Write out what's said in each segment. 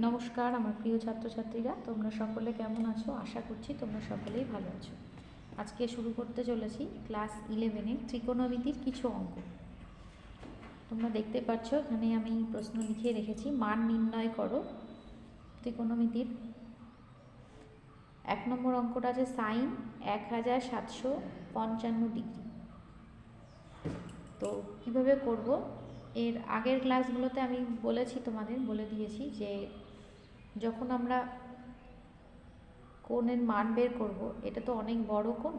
নমস্কার, আমার প্রিয় ছাত্রছাত্রীরা, তোমরা সকলে কেমন আছো? আশা করছি তোমরা সকলেই ভালো আছো। আজকে শুরু করতে চলেছি ক্লাস ইলেভেনের ত্রিকোণমিতির কিছু অঙ্ক। তোমরা দেখতে পাচ্ছ, এখানে আমি প্রশ্ন লিখিয়ে রেখেছি, মান নির্ণয় করো ত্রিকোণমিতির। এক নম্বর অঙ্কটা আছে সাইন এক হাজার সাতশো পঞ্চান্ন ডিগ্রি। তো কীভাবে করব? এর আগের ক্লাসগুলোতে আমি বলেছি তোমাদের, বলে দিয়েছি যে যখন আমরা কোণের মান বের করব, এটা তো অনেক বড় কোণ,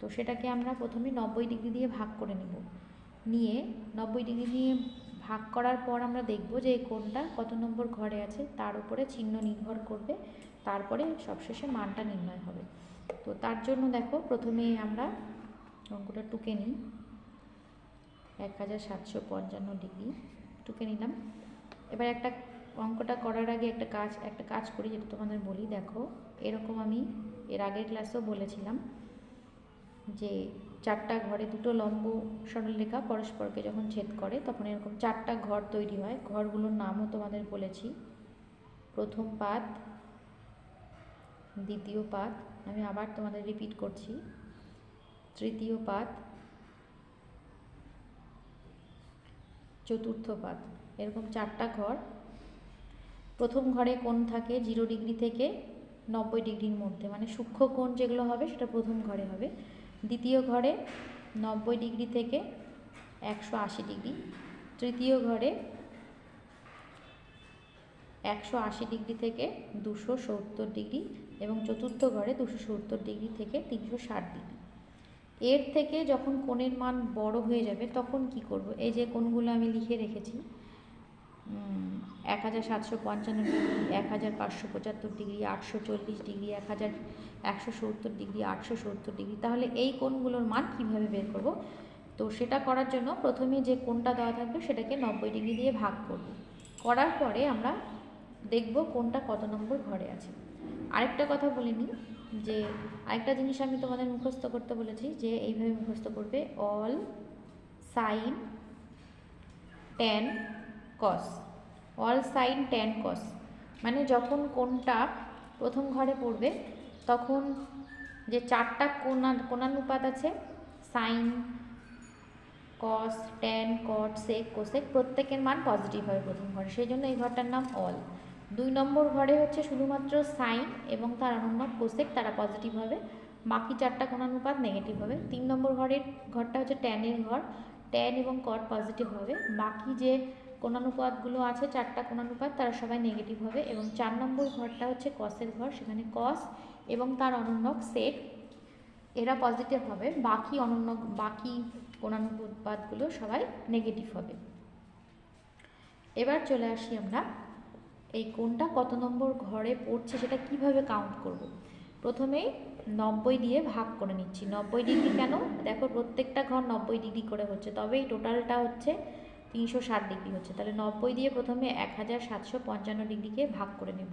তো সেটাকে আমরা প্রথমে নব্বই ডিগ্রি দিয়ে ভাগ করে নেব। নিয়ে নব্বই ডিগ্রি দিয়ে ভাগ করার পর আমরা দেখব যে এই কোণটা কত নম্বর ঘরে আছে, তার উপরে চিহ্ন নির্ভর করবে, তারপরে সবশেষে মানটা নির্ণয় হবে। তো তার জন্য দেখো, প্রথমে আমরা অঙ্কটা টুকে নিই। এক হাজার সাতশো পঞ্চান্ন ডিগ্রি। টুকে নিলাম। এবার একটা অঙ্কটা করার আগে একটা কাজ একটা কাজ করি যেটা তোমাদের বলি। দেখো, এরকম আমি এর আগের ক্লাসেও বলেছিলাম যে চারটা ঘরে দুটো লম্ব সরলরেখা পরস্পরকে যখন ছেদ করে, তখন এরকম চারটা ঘর তৈরি হয়। ঘরগুলোর নামও তোমাদের বলেছি। প্রথম পাত, দ্বিতীয় পাত, আমি আবার তোমাদের রিপিট করছি। তৃতীয় পাত চতুর্থ পাত এরকম চারটা ঘর। প্রথম ঘরে কোণ থাকে জিরো ডিগ্রি থেকে নব্বই ডিগ্রির মধ্যে। মানে সূক্ষ্ম কোণ যেগুলো হবে সেটা প্রথম ঘরে হবে। দ্বিতীয় ঘরে নব্বই ডিগ্রি থেকে একশো আশি ডিগ্রি। তৃতীয় ঘরে একশো আশি ডিগ্রি থেকে দুশো সত্তর ডিগ্রি এবং চতুর্থ ঘরে দুশো সত্তর ডিগ্রি থেকে তিনশো ষাট ডিগ্রি। এর থেকে যখন কোণের মান বড় হয়ে যাবে, তখন কি করব? এই যে কোণগুলো আমি লিখে রেখেছি এক হাজার সাতশো পঞ্চান্ন ডিগ্রি এক হাজার পাঁচশো পঁচাত্তর ডিগ্রি, আটশো চল্লিশ ডিগ্রি এক হাজার একশো সত্তর ডিগ্রি, আটশো সত্তর ডিগ্রি, তাহলে এই কোণগুলোর মান কীভাবে বের করব? তো সেটা করার জন্য প্রথমে যে কোণটা দেওয়া থাকবে, সেটাকে নব্বই ডিগ্রি দিয়ে ভাগ করব। করার পরে আমরা দেখব কোনটা কত নম্বর ঘরে আছে। আরেকটা কথা বলে নিই যে আরেকটা জিনিস আমি তোমাদের মুখস্থ করতে বলেছি যে এইভাবে মুখস্থ করবে all sin tan cos all sin tan cos মানে যখন কোনটা প্রথম ঘরে পড়বে, তখন যে চারটা কোনা কোনানুপাত আছে, sin cos tan cot sec cosec প্রত্যেকের মান পজিটিভ হবে প্রথম ঘরে। সেই জন্য এই ঘরটার নাম অল। দুই নম্বর ঘরে হচ্ছে শুধুমাত্র সাইন এবং তার অনুন্নত কোসেক তারা পজিটিভ হবে। বাকি চারটা কোণানুপাত নেগেটিভ হবে। তিন নম্বর ঘরের ঘরটা হচ্ছে ট্যানের ঘর। ট্যান এবং কট পজিটিভ হবে। বাকি যে কোণানুপাতগুলো আছে, চারটা কোণানুপাত, তারা সবাই নেগেটিভ হবে এবং চার নম্বর ঘরটা হচ্ছে কসের ঘর, সেখানে কস এবং তার অনুন্নক সেক এরা পজিটিভ হবে। বাকি অনন্য বাকি কোণানুপাতগুলো সবাই নেগেটিভ হবে। এবার চলে আসি আমরা এই কোনটা কত নম্বর ঘরে পড়ছে সেটা কীভাবে কাউন্ট করব। প্রথমেই নব্বই দিয়ে ভাগ করে নিচ্ছি। নব্বই ডিগ্রি কেন? দেখো প্রত্যেকটা ঘর নব্বই ডিগ্রি করে হচ্ছে তবে এই টোটালটা হচ্ছে তিনশো ষাট ডিগ্রি হচ্ছে। তাহলে নব্বই দিয়ে প্রথমে এক হাজার সাতশো পঞ্চান্ন ডিগ্রিকে ভাগ করে নেব।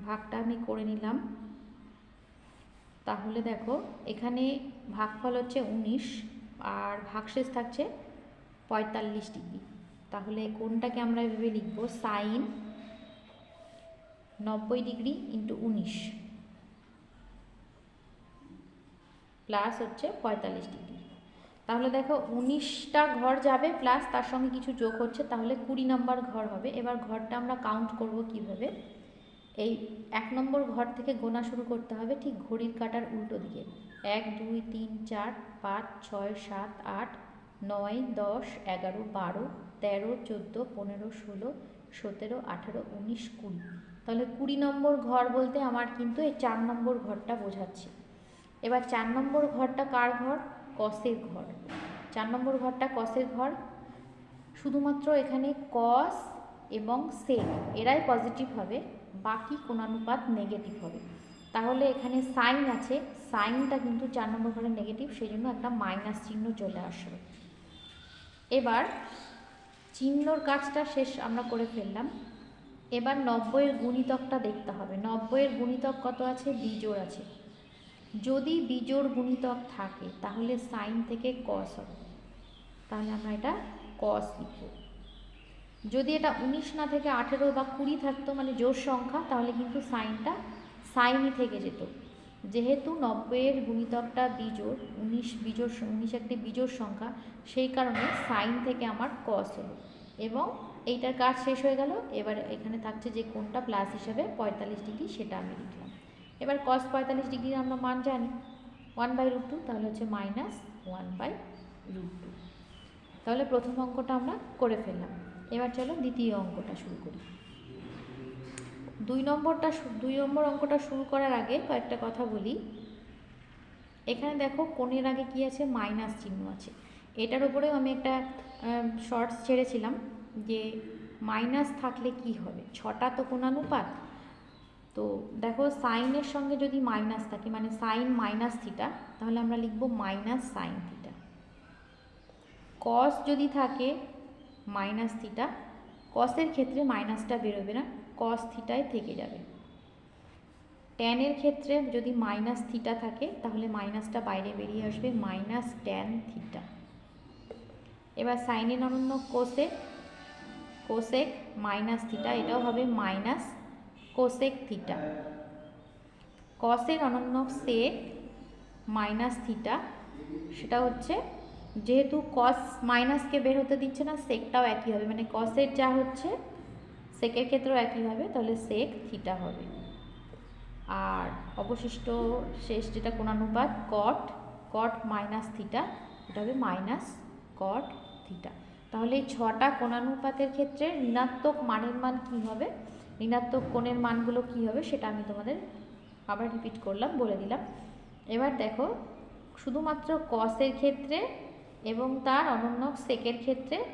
ভাগটা আমি করে নিলাম। তাহলে দেখো, এখানে ভাগফল হচ্ছে উনিশ আর ভাগশেষ থাকছে পঁয়তাল্লিশ ডিগ্রি। তাহলে কোনটাকে আমরা এভাবে লিখব? সাইন নব্বই ডিগ্রি ইন্টু উনিশ প্লাস হচ্ছে পঁয়তাল্লিশ ডিগ্রি। তাহলে দেখো, উনিশটা ঘর যাবে প্লাস তার সঙ্গে কিছু যোগ হচ্ছে, তাহলে কুড়ি নম্বর ঘর হবে। এবার ঘরটা আমরা কাউন্ট করব কীভাবে? এই এক নম্বর ঘর থেকে গোনা শুরু করতে হবে ঠিক ঘড়ির কাটার উল্টো দিকে। এক, দুই, তিন, চার, পাঁচ, ছয়, সাত, আট, নয়, দশ, এগারো, বারো, তেরো, চোদ্দ, পনেরো, ষোলো, সতেরো, আঠেরো, উনিশ, কুড়ি। তাহলে কুড়ি নম্বর ঘর বলতে আমার কিন্তু এই চার নম্বর ঘরটা বোঝাচ্ছে। এবার চার নম্বর ঘরটা কার ঘর? কসের ঘর। চার নম্বর ঘরটা কসের ঘর? শুধুমাত্র এখানে কস এবং সেক এরাই পজিটিভ হবে। বাকি কোণানুপাত নেগেটিভ হবে। তাহলে এখানে সাইন আছে সাইনটা কিন্তু চার নম্বর ঘরে নেগেটিভ সেই জন্য একটা মাইনাস চিহ্ন চলে আসবে। এবার চিহ্নর কাজটা শেষ আমরা করে ফেললাম। এবার নব্বইয়ের গুণিতকটা দেখতে হবে। নব্বইয়ের গুণিতক কত আছে? বিজোড় আছে। যদি বিজোড় গুণিতক থাকে, তাহলে সাইন থেকে কস হবে। তাহলে আমরা এটা কস লিখব। যদি এটা উনিশ না থেকে আঠেরো বা কুড়ি থাকতো মানে জোর সংখ্যা, তাহলে কিন্তু সাইনটা সাইনই থেকে যেত। যেহেতু নব্বইয়ের গুণিতকটা বিজোড়, উনিশ বিজোড়, উনিশ একটি বিজোড় সংখ্যা, সেই কারণে সাইন থেকে আমার কস হলো। এবং এইটার কাজ শেষ হয়ে গেল, এবার এখানে থাকছে যে কোনটা প্লাস হিসাবে পঁয়তাল্লিশ ডিগ্রি সেটা আমি লিখলাম। এবার কস পঁয়তাল্লিশ ডিগ্রির আমরা মান জানি। ওয়ান বাই রুট টু তাহলে হচ্ছে minus one by root two তাহলে প্রথম অঙ্কটা আমরা করে ফেললাম। এবার চলো দ্বিতীয় অঙ্কটা শুরু করি। দুই নম্বরটা দুই নম্বর অঙ্কটা শুরু করার আগে কয়েকটা কথা বলি। এখানে দেখো কোণের আগে কি আছে? মাইনাস চিহ্ন আছে। এটার উপরেও আমি একটা শর্টস ছেড়েছিলাম যে মাইনাস থাকলে কি হবে? ছটা তো কোণানুপাত। তো দেখো সাইনের সঙ্গে যদি মাইনাস থাকে মানে সাইন মাইনাস থিটা, তাহলে আমরা লিখব মাইনাস সাইন থিটা। কস যদি থাকে মাইনাস থিটা, কসের ক্ষেত্রে মাইনাসটা বেরোবে না, কস থিটায় থেকে যাবে। ট্যানের ক্ষেত্রে যদি মাইনাস থিটা থাকে, তাহলে মাইনাসটা বাইরে বেরিয়ে আসবে, মাইনাস ট্যান থিটা। এবার সাইনের অনন্য কোসেক কোসেক মাইনাস থিটা, এটাও হবে মাইনাস কোসেক থিটা। কসের অনন্য সেক মাইনাস থিটা, সেটা হচ্ছে যেহেতু কস মাইনাসকে বের হতে দিচ্ছে না সেকটাও একই হবে। মানে কসের যা হচ্ছে সেকের ক্ষেত্রেও একই হবে, তাহলে সেক থিটা হবে। আর অবশিষ্ট শেষ যেটা কোণানুপাত কট কট মাইনাস থিটা এটা হবে মাইনাস কট থিটা তাহলে এই ছটা কোণানুপাতের ক্ষেত্রে ঋণাত্মক মানের মান কি হবে? ঋণাত্মক কোণের মানগুলো কি হবে সেটা আমি তোমাদের আবার রিপিট করলাম, বলে দিলাম। এবার দেখো, শুধুমাত্র কসের ক্ষেত্রে এবং তার অনন্য সেকের ক্ষেত্রে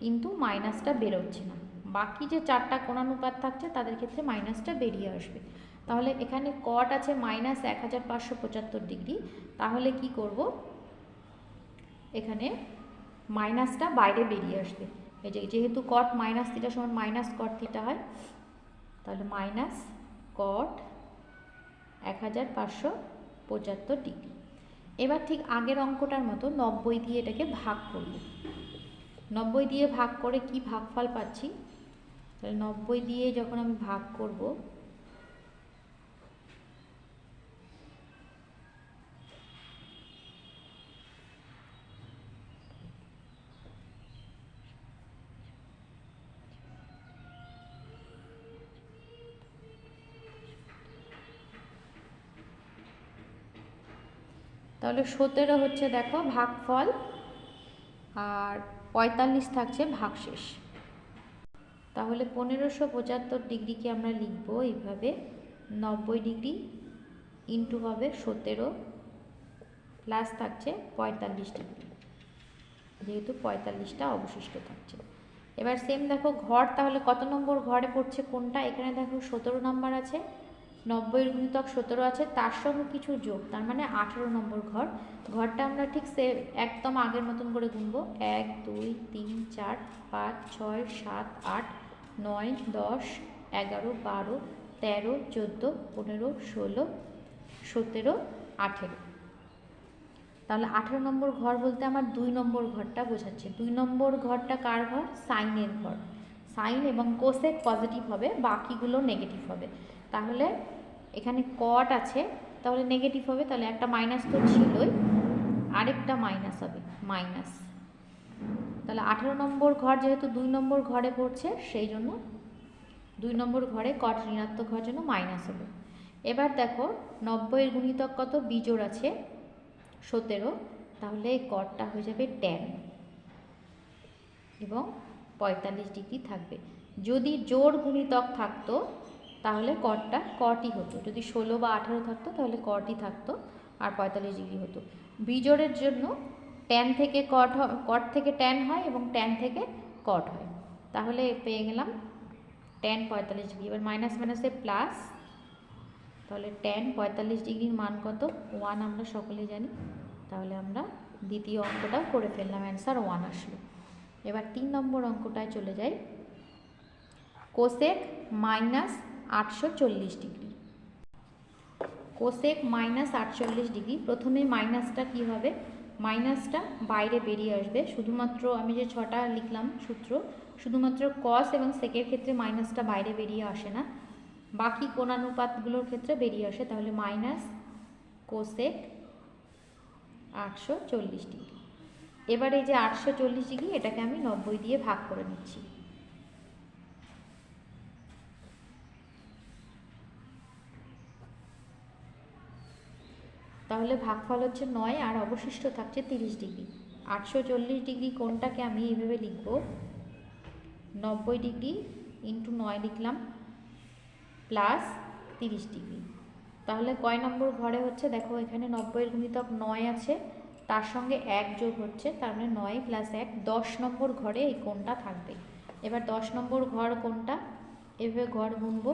কিন্তু মাইনাসটা বেরোচ্ছে না। বাকি যে চারটা কোণানুপাত থাকছে, তাদের ক্ষেত্রে মাইনাসটা বেরিয়ে আসবে। তাহলে এখানে কট আছে মাইনাস এক হাজার পাঁচশো পঁচাত্তর ডিগ্রি। তাহলে কি করব? এখানে মাইনাসটা বাইরে বেরিয়ে আসবে। এই যে, যেহেতু কট মাইনাস থিটা সমান মাইনাস কট থিটা হয়, তাহলে মাইনাস কট এক হাজার পাঁচশো পঁচাত্তর ডিগ্রি। এবার ঠিক আগের অঙ্কটার মতো নব্বই দিয়ে এটাকে ভাগ করব। নব্বই দিয়ে ভাগ করে কি ভাগফল পাচ্ছি? তাহলে নব্বই দিয়ে যখন আমি ভাগ করব তাহলে সতেরো হচ্ছে দেখো ভাগফল, আর পঁয়তাল্লিশ থাকছে ভাগশেষ। তাহলে পনেরোশো পঁচাত্তর ডিগ্রিকে আমরা লিখব এইভাবে, নব্বই ডিগ্রি ইন্টু হবে সতেরো, প্লাস থাকছে পঁয়তাল্লিশ ডিগ্রি। যেহেতু পঁয়তাল্লিশটা অবশিষ্ট থাকছে। এবার সেম দেখো ঘর, তাহলে কত নম্বর ঘরে পড়ছে কোনটা? এখানে দেখো সতেরো নম্বর আছে। নব্বইয়ের গুণিতক সতেরো আছে, তার সঙ্গে কিছু যোগ, তার মানে আঠেরো নম্বর ঘর। ঘরটা আমরা ঠিক সে একদম আগের মতন করে গুনবো। এক, দুই, তিন, চার, পাঁচ, ছয়, সাত, আট, নয়, দশ, এগারো, বারো, তেরো, চোদ্দ, পনেরো, ষোলো, সতেরো, আঠেরো। তাহলে আঠেরো নম্বর ঘর বলতে আমার দুই নম্বর ঘরটা বোঝাচ্ছে। দুই নম্বর ঘরটা কার ঘর? সাইনের ঘর। সাইন এবং কোসেক পজিটিভ হবে, বাকিগুলো নেগেটিভ হবে। তাহলে এখানে কট আছে, তাহলে নেগেটিভ হবে, তাহলে একটা মাইনাস তো ছিলই, আরেকটা মাইনাস হবে মাইনাস তাহলে আঠেরো নম্বর ঘর যেহেতু দুই নম্বর ঘরে পড়ছে, সেই জন্য দুই নম্বর ঘরে কট ঋণাত্মক ঘর জন্য মাইনাস হবে। এবার দেখো নব্বইয়ের গুণিতক কত? বিজোড় আছে, সতেরো, তাহলে এই কটটা হয়ে যাবে ট্যান এবং পঁয়তাল্লিশ ডিগ্রি থাকবে। যদি জোর গুণিতক থাকতো তাহলে কটটা কটই হতো। যদি ষোলো বা আঠারো থাকতো, তাহলে কটই থাকতো আর পঁয়তাল্লিশ ডিগ্রি হতো। বিজোড়ের জন্য ট্যান থেকে কট কট থেকে ট্যান হয় এবং ট্যান থেকে কট হয়। তাহলে পেয়ে গেলাম ট্যান পঁয়তাল্লিশ ডিগ্রি এবার মাইনাস মাইনাসে প্লাস তাহলে ট্যান পঁয়তাল্লিশ ডিগ্রির মান কত? ওয়ান আমরা সকলে জানি। তাহলে আমরা দ্বিতীয় অঙ্কটাও করে ফেললাম অ্যান্সার ওয়ান আসলো। এবার তিন নম্বর অঙ্কটায় চলে যাই। কোসেক মাইনাস আটশো চল্লিশ ডিগ্রি। কোসেক মাইনাস আটচল্লিশ ডিগ্রি। প্রথমে মাইনাসটা কি হবে? মাইনাসটা বাইরে বেরিয়ে আসবে। শুধুমাত্র আমি যে ছটা লিখলাম সূত্র, শুধুমাত্র কস এবং সেকের ক্ষেত্রে মাইনাসটা বাইরে বেরিয়ে আসে না। বাকি কোণানুপাতগুলোর ক্ষেত্রে বেরিয়ে আসে। তাহলে মাইনাস কোসেক আটশো চল্লিশ ডিগ্রি। এবার এই যে আটশো চল্লিশ ডিগ্রি, এটাকে আমি নব্বই দিয়ে ভাগ করে নিচ্ছি। তাহলে ভাগফল হচ্ছে নয় আর অবশিষ্ট থাকছে তিরিশ ডিগ্রি। আটশো চল্লিশ ডিগ্রি কোনটাকে আমি এইভাবে লিখব? নব্বই ডিগ্রি ইন্টু নয় লিখলাম, প্লাস তিরিশ ডিগ্রি। তাহলে কয় নম্বর ঘরে হচ্ছে? দেখো এখানে নব্বইয়ের গুণিতক নয় আছে, তার সঙ্গে এক যোগ হচ্ছে, তার মানে নয় প্লাস এক, দশ নম্বর ঘরে এই কোনটা থাকবে? এবার দশ নম্বর ঘর কোনটা? এভাবে ঘর গুনবো।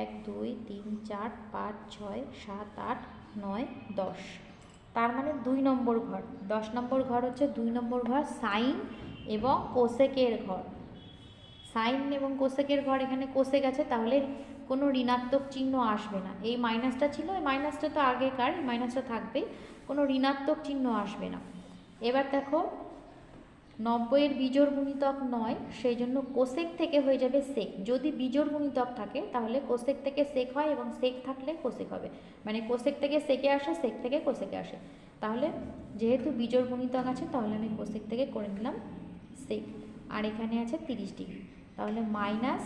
এক, দুই, তিন, চার, পাঁচ, ছয়, সাত, আট, নয়, দশ। তার মানে দুই নম্বর ঘর। দশ নম্বর ঘর হচ্ছে দুই নম্বর ঘর, সাইন এবং কোসেকের ঘর। সাইন এবং কোসেকের ঘর এখানে কোসেক আছে, তাহলে কোনো ঋণাত্মক চিহ্ন আসবে না। এই মাইনাসটা ছিল, এই মাইনাসটা তো আগেকার মাইনাসটা থাকবেই, কোনো ঋণাত্মক চিহ্ন আসবে না। এবার দেখো নব্বইয়ের বিজোড় গুণিতক নয়, সেই জন্য কোসেক থেকে হয়ে যাবে সেক। যদি বিজোড় গুণিতক থাকে, তাহলে কোসেক থেকে সেক হয় এবং সেক থাকলে কোসেক হবে। মানে কোসেক থেকে সেকে আসে, সেক থেকে কোসেকে আসে। তাহলে যেহেতু বিজোড় গুণিতক আছে, তাহলে আমি কোসেক থেকে করে নিলাম সেক। আর এখানে আছে তিরিশ ডিগ্রি। তাহলে মাইনাস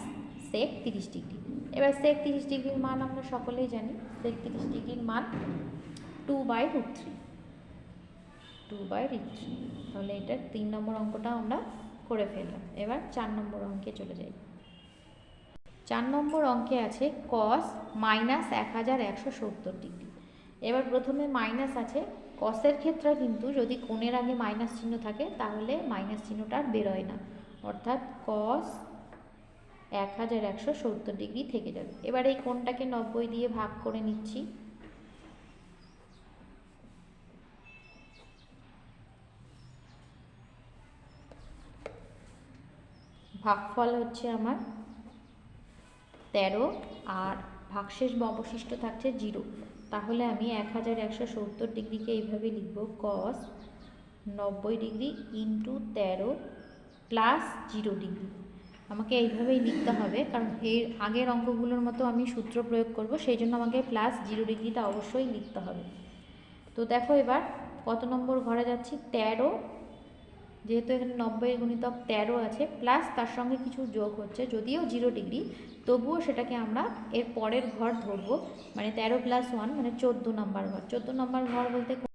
সেক তিরিশ ডিগ্রি। এবার সেক তিরিশ ডিগ্রির মান আমরা সকলেই জানি। সেক তিরিশ ডিগ্রির মান two by root three two by three তাহলে এটার তিন নম্বর অঙ্কটা আমরা করে ফেললাম। এবার চার নম্বর অঙ্কে চলে যাই। চার নম্বর অঙ্কে আছে কস মাইনাস এক হাজার একশো সত্তর ডিগ্রি এবার প্রথমে মাইনাস আছে কসের ক্ষেত্রে কিন্তু যদি কোণের আগে মাইনাস চিহ্ন থাকে, তাহলে মাইনাস চিহ্নটা আর বেরোয় না। অর্থাৎ কস এক হাজার একশো সত্তর ডিগ্রি থেকে যাবে। এবার এই কোণটাকে নব্বই দিয়ে ভাগ করে নিচ্ছি। ভাগফল হচ্ছে আমার তেরো, আর ভাগশেষ বা অবশিষ্ট থাকছে জিরো। তাহলে আমি এক হাজার একশো সত্তর ডিগ্রিকে এইভাবে লিখব কস নব্বই ডিগ্রি ইন্টু তেরো প্লাস জিরো ডিগ্রি। আমাকে এইভাবেই লিখতে হবে, কারণ এর আগের অঙ্কগুলোর মতো আমি সূত্র প্রয়োগ করব, সেই জন্য আমাকে প্লাস জিরো ডিগ্রিটা অবশ্যই লিখতে হবে। তো দেখো এবার কত নম্বর ঘরে যাচ্ছি? তেরো যেহেতু এখানে নব্বই গুণিতক তেরো আছে প্লাস তার সঙ্গে কিছু যোগ হচ্ছে, যদিও জিরো ডিগ্রি তবুও সেটাকে আমরা এর পরের ঘর ধরবো। মানে তেরো প্লাস ওয়ান মানে চোদ্দ নম্বর ঘর। চোদ্দ নম্বর ঘর বলতে